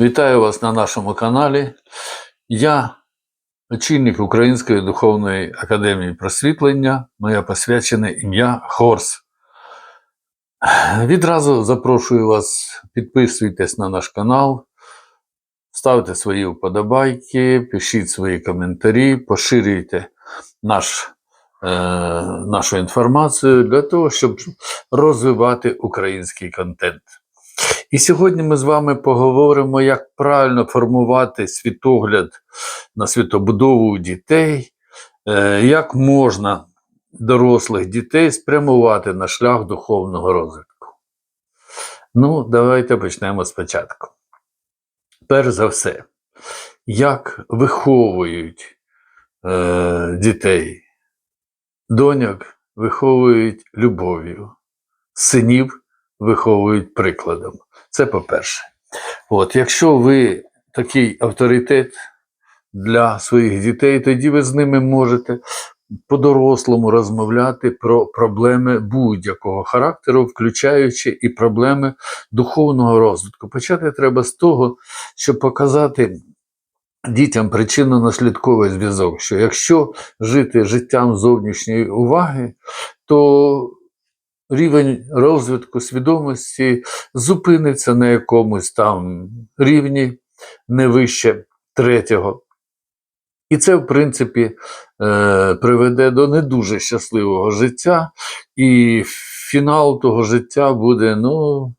Вітаю вас на нашому каналі. Я очільник Української духовної академії просвітлення, моє посвячене ім'я Хорс. Відразу запрошую вас, підписуйтесь на наш канал, ставте свої вподобайки, пишіть свої коментарі, поширюйте наш, е, нашу інформацію для того, щоб розвивати український контент. І сьогодні ми з вами поговоримо, як правильно формувати світогляд на світобудову дітей, е, як можна дорослих дітей спрямувати на шлях духовного розвитку. Ну, давайте почнемо спочатку. Перш за все, як виховують е, дітей, доньок виховують любов'ю, синів виховують прикладом. Це по-перше. От, якщо ви такий авторитет для своїх дітей, тоді ви з ними можете по-дорослому розмовляти про проблеми будь-якого характеру, включаючи і проблеми духовного розвитку. Почати треба з того, щоб показати дітям причинно-наслідковий зв'язок, що якщо жити життям зовнішньої уваги, то рівень розвитку свідомості зупиниться на якомусь там рівні не вище третього. І це, в принципі, е, приведе до не дуже щасливого життя, і фінал того життя буде ну,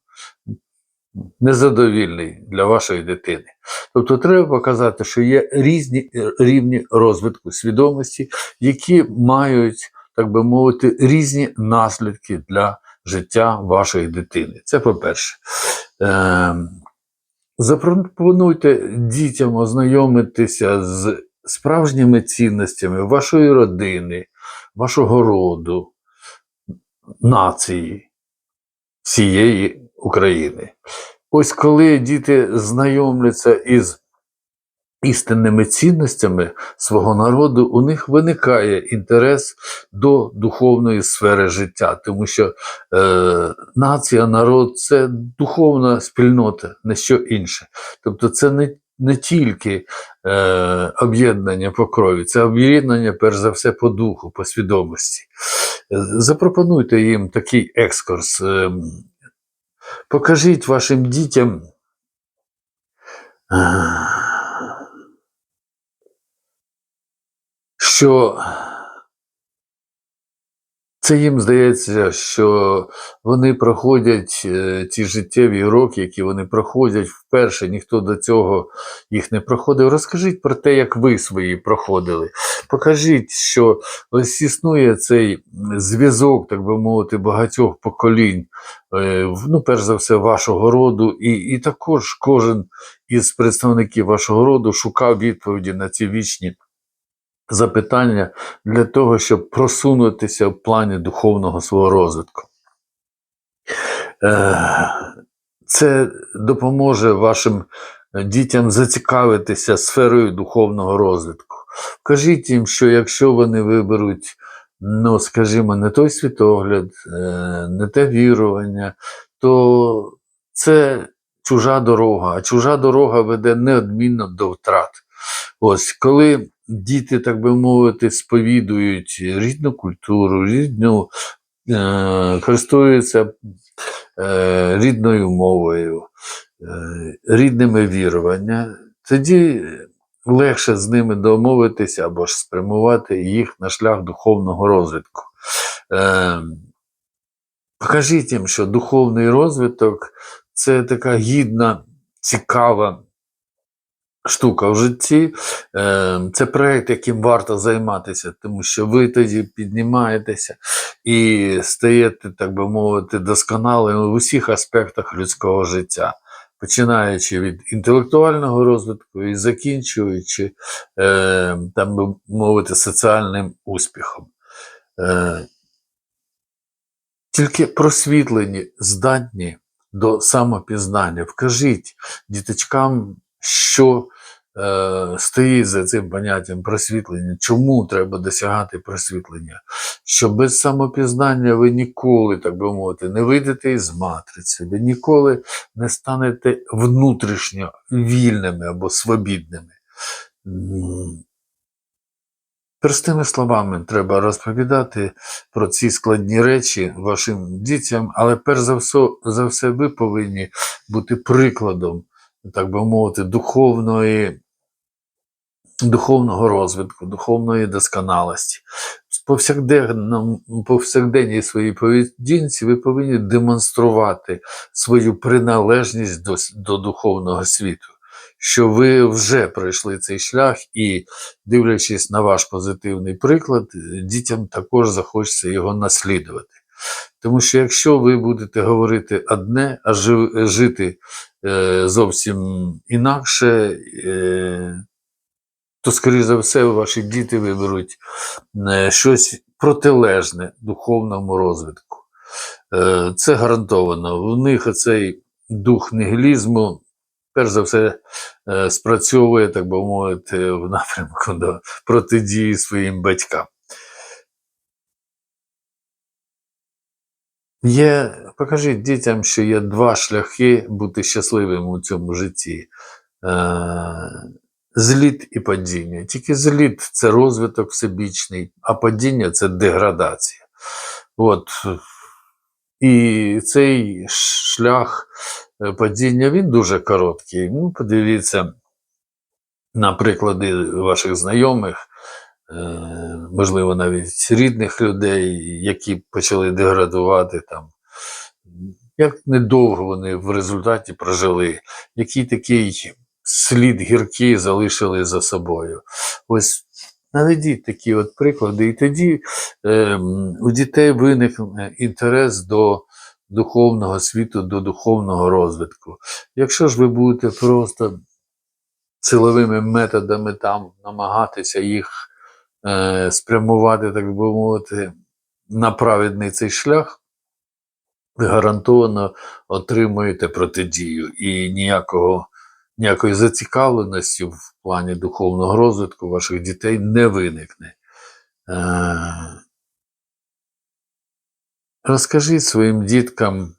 незадовільний для вашої дитини. Тобто треба показати, що є різні рівні розвитку свідомості, які мають так би мовити, різні наслідки для життя вашої дитини. Це по-перше. Е, запропонуйте дітям ознайомитися з справжніми цінностями вашої родини, вашого роду, нації, всієї України. Ось коли діти знайомляться із істинними цінностями свого народу, у них виникає інтерес до духовної сфери життя, тому що е, нація, народ це духовна спільнота, не що інше. Тобто, це не не тільки е, об'єднання по крові, це об'єднання, перш за все, по духу, по свідомості. Е, запропонуйте їм такий екскурс. Е, покажіть вашим дітям. Е, що це їм здається, що вони проходять е, ті життєві уроки, які вони проходять вперше, ніхто до цього їх не проходив. Розкажіть про те, як ви свої проходили. Покажіть, що ось існує цей зв'язок, так би мовити, багатьох поколінь, е, ну, перш за все, вашого роду, і, і також кожен із представників вашого роду шукав відповіді на ці вічні запитання для того, щоб просунутися в плані духовного свого розвитку. Е, це допоможе вашим дітям зацікавитися сферою духовного розвитку. Кажіть їм, що якщо вони виберуть, ну, скажімо, не той світогляд, е, не те вірування, то це чужа дорога, а чужа дорога веде неодмінно до втрат. Ось коли діти, так би мовити, сповідують рідну культуру, рідну, е, користуються е, рідною мовою, е, рідними віруваннями, тоді легше з ними домовитися або ж спрямувати їх на шлях духовного розвитку. Е, покажіть їм, що духовний розвиток це така гідна, цікава штука в житті. Е, це проєкт, яким варто займатися, тому що ви тоді піднімаєтеся і стаєте, так би мовити, досконалими в усіх аспектах людського життя. Починаючи від інтелектуального розвитку і закінчуючи, е, там би мовити, соціальним успіхом. Е, Тільки просвітлені, здатні до самопізнання. Вкажіть діточкам що е, стоїть за цим поняттям просвітлення, чому треба досягати просвітлення? Що без самопізнання ви ніколи, так би мовити, не вийдете із матриці, ви ніколи не станете внутрішньо вільними або свобідними. Простими словами треба розповідати про ці складні речі вашим дітям, але перш за все, за все ви повинні бути прикладом, так би мовити, духовної, духовного розвитку, духовної досконалості. В повсякденній своїй поведінці ви повинні демонструвати свою приналежність до, до духовного світу, що ви вже пройшли цей шлях і дивлячись на ваш позитивний приклад, дітям також захочеться його наслідувати. Тому що якщо ви будете говорити одне, а жити е, зовсім інакше, е, то, скоріш за все, ваші діти виберуть е, щось протилежне духовному розвитку. Це гарантовано. У них оцей дух нігілізму, перш за все, спрацьовує, так би мовити, в напрямку до протидії своїм батькам. Є, покажіть дітям, що є два шляхи бути щасливим у цьому житті. Е, зліт і падіння. Тільки зліт це розвиток всебічний, а падіння це деградація. От. І цей шлях е, падіння він дуже короткий. Ну, подивіться на приклади ваших знайомих, можливо, навіть рідних людей, які почали деградувати там. Як недовго вони в результаті прожили, який такий слід гіркий залишили за собою. Ось наведіть такі от приклади, і тоді ем, у дітей виникне інтерес до духовного світу, до духовного розвитку. Якщо ж ви будете просто силовими методами там намагатися їх е, спрямувати, так би мовити, на праведний цей шлях, гарантовано отримуєте протидію і ніякого, ніякої зацікавленості в плані духовного розвитку ваших дітей не виникне. Е, Розкажіть своїм діткам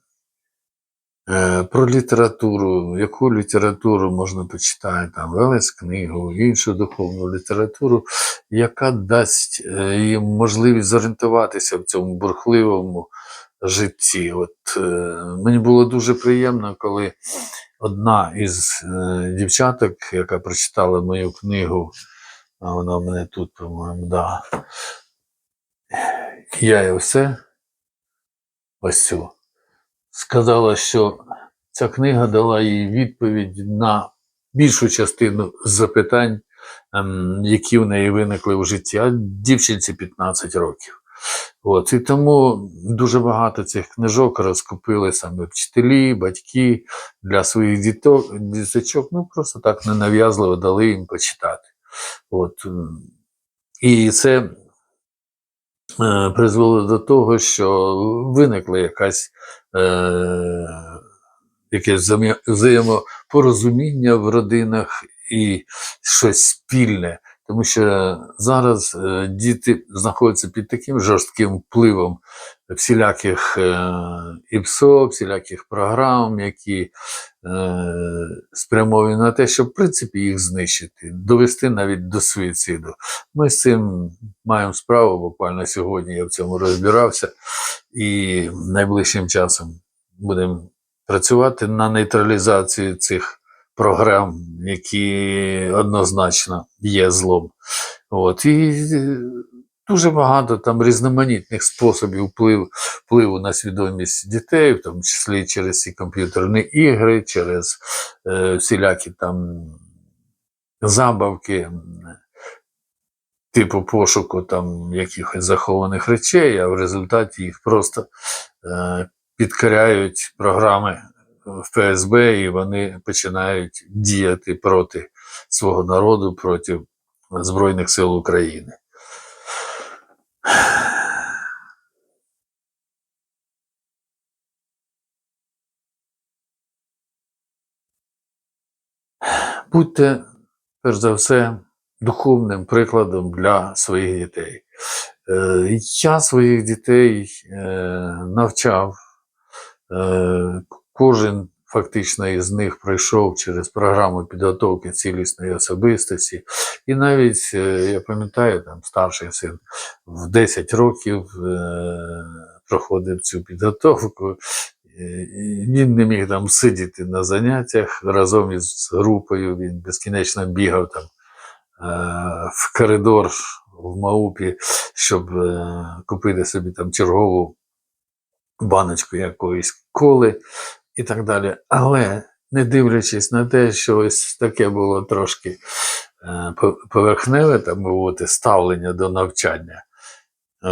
про літературу, яку літературу можна почитати, там Велес книгу, іншу духовну літературу, яка дасть е, їм можливість зорієнтуватися в цьому бурхливому житті. От е, мені було дуже приємно, коли одна із е, дівчаток, яка прочитала мою книгу, а вона в мене тут, по-моєму, да. Я і все. Ось цю. Сказала, що ця книга дала їй відповідь на більшу частину запитань, ем, які в неї виникли в житті, а дівчинці 15 років. От, і тому дуже багато цих книжок розкупили саме вчителі, батьки для своїх діток, діточок, ну просто так ненав'язливо дали їм почитати. От. І це призвело до того, що виникла якась е, якесь взаємо- взаємопорозуміння в родинах і щось спільне. Тому що зараз е, діти знаходяться під таким жорстким впливом всіляких е, ІПСО, всіляких програм, які е, спрямовані на те, щоб в принципі їх знищити, довести навіть до суїциду. Ми з цим маємо справу. Буквально сьогодні я в цьому розбирався, і найближчим часом будемо працювати на нейтралізацію цих програм, які однозначно є злом. От. І е, дуже багато там різноманітних способів впливу, впливу на свідомість дітей, в тому числі через ці комп'ютерні ігри, через е, всілякі там забавки, типу пошуку там якихось захованих речей, а в результаті їх просто е, підкоряють програми в ФСБ, і вони починають діяти проти свого народу, проти Збройних сил України. Будьте перш за все, духовним прикладом для своїх дітей. Е, Я своїх дітей е, навчав. Кожен фактично із них пройшов через програму підготовки цілісної особистості. І навіть, е, я пам'ятаю, там старший син в 10 років е, проходив цю підготовку. Е, Він не міг там сидіти на заняттях разом із групою, він безкінечно бігав там в коридор в Маупі, щоб купити собі там чергову баночку якоїсь коли і так далі. Але не дивлячись на те, що ось таке було трошки е, поверхневе, так мовити, ставлення до навчання, е,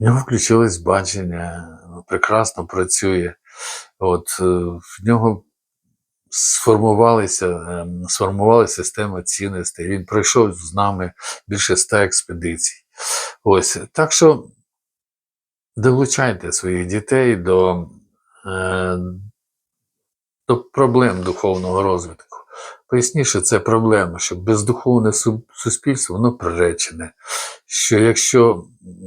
в нього включилось бачення, прекрасно працює. От, е, в нього сформувалися, сформувалася система цінностей. Він пройшов з нами більше ста експедицій. Ось. Так що долучайте своїх дітей до, до проблем духовного розвитку. Поясніше, це проблема, що бездуховне суспільство воно приречене. Що якщо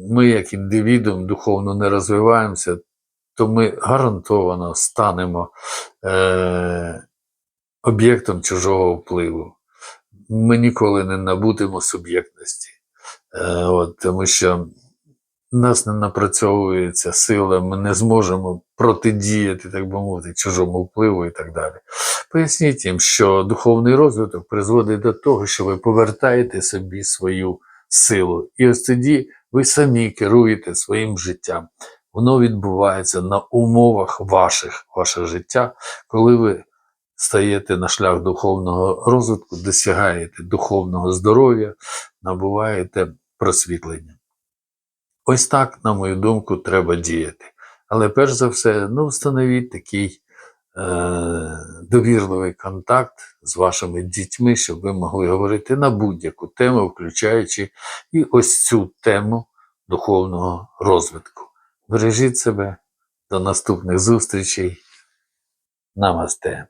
ми, як індивідум, духовно не розвиваємося, то ми гарантовано станемо е, об'єктом чужого впливу. Ми ніколи не набудемо суб'єктності. Е, от, тому що нас не напрацьовується сила, ми не зможемо протидіяти, так би мовити, чужому впливу і так далі. Поясніть їм, що духовний розвиток призводить до того, що ви повертаєте собі свою силу. І ось тоді ви самі керуєте своїм життям. Воно відбувається на умовах ваших, ваше життя, коли ви стаєте на шлях духовного розвитку, досягаєте духовного здоров'я, набуваєте просвітлення. Ось так, на мою думку, треба діяти. Але перш за все, ну, встановіть такий е, довірливий контакт з вашими дітьми, щоб ви могли говорити на будь-яку тему, включаючи і ось цю тему духовного розвитку. Бережіть себе, до наступних зустрічей. Намасте.